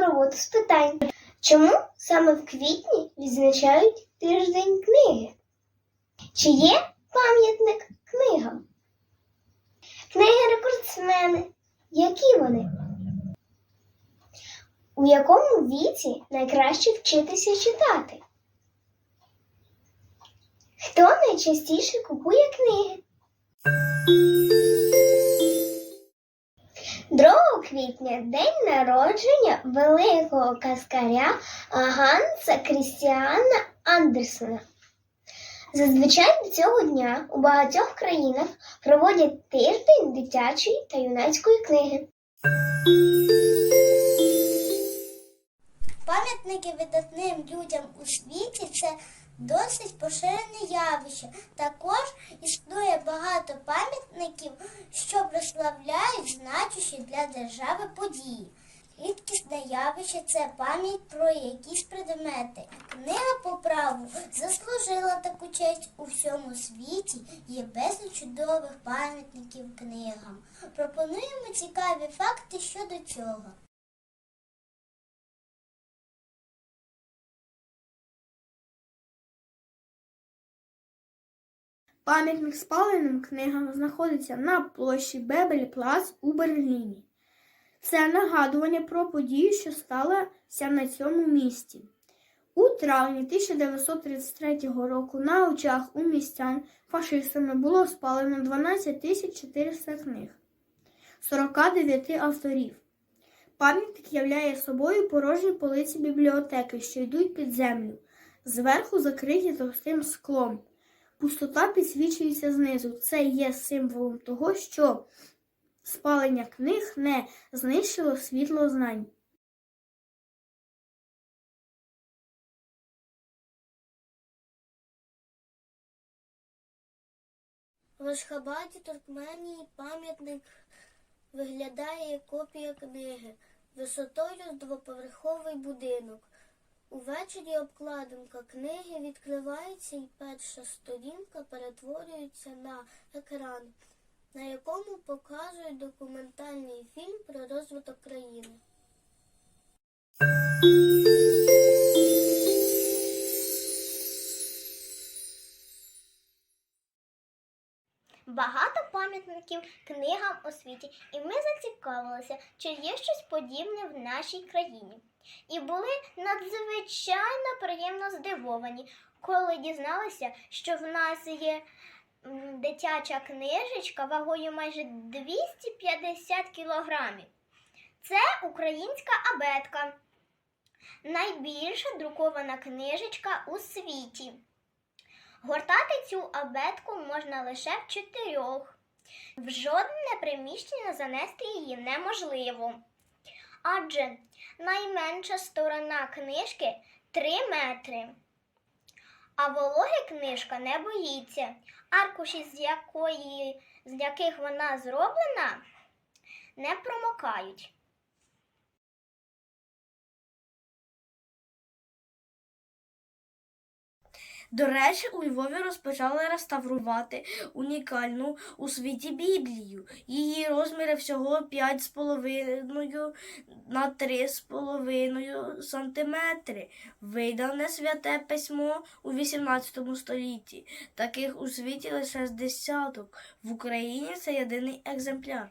роботу з питань. Чому саме в квітні відзначають тиждень книги? Чи є пам'ятник книгам? Книги-рекордсмени. Які вони? У якому віці найкраще вчитися читати? Хто найчастіше купує книги? Квітня день народження великого каскаря Ганса Крістіана Андерсена. Зазвичай до цього дня у багатьох країнах проводять тиждень дитячої та юнацької книги. Пам'ятники видатним людям у світі це досить поширене явище. Також існує багато пам'ятників, що прославляють значущі для держави події. Рідкісне явище це пам'ять про якісь предмети. Книга по праву заслужила таку честь у всьому світі. Є безліч чудових пам'ятників книгам. Пропонуємо цікаві факти щодо цього. Пам'ятник спаленим книгам знаходиться на площі Бебель Плац у Берліні. Це нагадування про подію, що сталося на цьому місці. У травні 1933 року на очах у містян фашистами було спалено 12 400 книг 49 авторів. Пам'ятник являє собою порожні полиці бібліотеки, що йдуть під землю, зверху закриті товстим склом. Пустота підсвічується знизу. Це є символом того, що спалення книг не знищило світло знань. В Ашхабаді, Туркменії пам'ятник виглядає як копія книги висотою двоповерховий будинок. Увечері обкладинка книги відкривається і перша сторінка перетворюється на екран, на якому показують документальний фільм про розвиток країни. Багато пам'ятників книгам у світі, і ми зацікавилися, чи є щось подібне в нашій країні. І були надзвичайно приємно здивовані, коли дізналися, що в нас є дитяча книжечка вагою майже 250 кілограмів. Це українська абетка, найбільша друкована книжечка у світі. Гортати цю абетку можна лише в чотирьох. В жодне приміщення занести її неможливо. Адже найменша сторона книжки 3 метри. А вологи книжка не боїться. Аркуші, з, якої, з яких вона зроблена, не промокають. До речі, у Львові розпочали реставрувати унікальну у світі Біблію. Її розміри всього 5,5 на 3,5 сантиметри. Видане святе письмо у 18 столітті. Таких у світі лише з десяток. В Україні це єдиний екземпляр.